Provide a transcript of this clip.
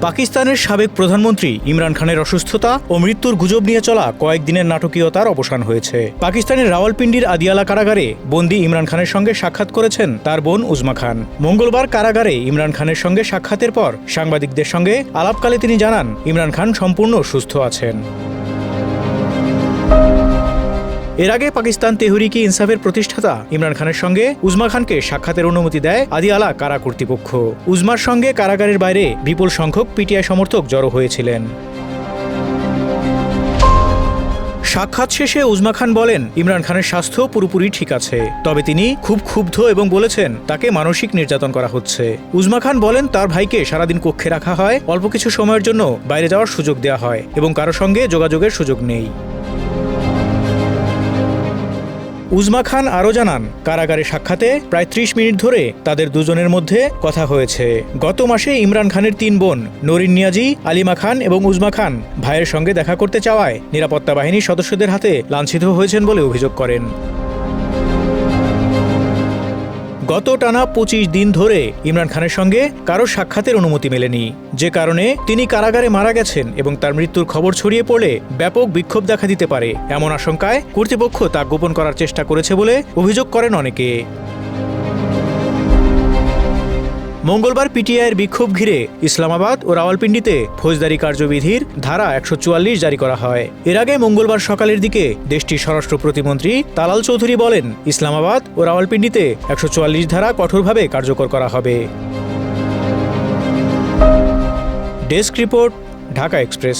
পাকিস্তানের সাবেক প্রধানমন্ত্রী ইমরান খানের অসুস্থতা ও মৃত্যুর গুজব নিয়ে চলা কয়েকদিনের নাটকীয়তার অবসান হয়েছে। পাকিস্তানের রাওয়ালপিন্ডির আদিয়ালা কারাগারে বন্দি ইমরান খানের সঙ্গে সাক্ষাৎ করেছেন তার বোন উজমা খান। মঙ্গলবার কারাগারে ইমরান খানের সঙ্গে সাক্ষাতের পর সাংবাদিকদের সঙ্গে আলাপকালে তিনি জানান, ইমরান খান সম্পূর্ণ সুস্থ আছেন। এর আগে পাকিস্তান তেহরিকি ইনসাফের প্রতিষ্ঠাতা? ইমরান খানের সঙ্গে উজমা খানকে সাক্ষাতের অনুমতি দেয় আদিয়ালা কারা কর্তৃপক্ষ। উজমার সঙ্গে কারাগারের বাইরে বিপুল সংখ্যক পিটিআই সমর্থক জড়ো হয়েছিলেন। সাক্ষাৎ শেষে উজমা খান বলেন, ইমরান খানের স্বাস্থ্য পুরোপুরি ঠিক আছে, তবে তিনি খুব ক্ষুব্ধ এবং বলেছেন তাকে মানসিক নির্যাতন করা হচ্ছে। উজমা খান বলেন, তার ভাইকে সারাদিন কক্ষে রাখা হয়, অল্প কিছু সময়ের জন্য বাইরে যাওয়ার সুযোগ দেওয়া হয় এবং কারও সঙ্গে যোগাযোগের সুযোগ নেই। উজমা খান আরও জানান, কারাগারে সাক্ষাতে প্রায় ত্রিশ মিনিট ধরে তাদের দুজনের মধ্যে কথা হয়েছে। গত মাসে ইমরান খানের তিন বোন, নরিন নিয়াজি, আলিমা খান এবং উজমা খান ভাইয়ের সঙ্গে দেখা করতে চাওয়ায় নিরাপত্তা বাহিনীর সদস্যদের হাতে লাঞ্ছিত হয়েছেন বলে অভিযোগ করেন। গত টানা পঁচিশ দিন ধরে ইমরান খানের সঙ্গে কারও সাক্ষাতের অনুমতি মেলেনি। যে কারণে তিনি কারাগারে মারা গেছেন এবং তার মৃত্যুর খবর ছড়িয়ে পড়লে ব্যাপক বিক্ষোভ দেখা দিতে পারে। এমন আশঙ্কায় কর্তৃপক্ষ তা গোপন করার চেষ্টা করেছে বলে অভিযোগ করেন অনেকে। মঙ্গলবার পিটিআইয়ের বিক্ষোভ ঘিরে ইসলামাবাদ ও রাওয়ালপিন্ডিতে ফৌজদারি কার্যবিধির ধারা একশো চুয়াল্লিশ জারি করা হয়। এর আগে মঙ্গলবার সকালের দিকে দেশটির স্বরাষ্ট্র প্রতিমন্ত্রী তালাল চৌধুরী বলেন, ইসলামাবাদ ও রাওয়ালপিন্ডিতে একশো চুয়াল্লিশ ধারা কঠোরভাবে কার্যকর করা হবে। Desk report, Dhaka Express.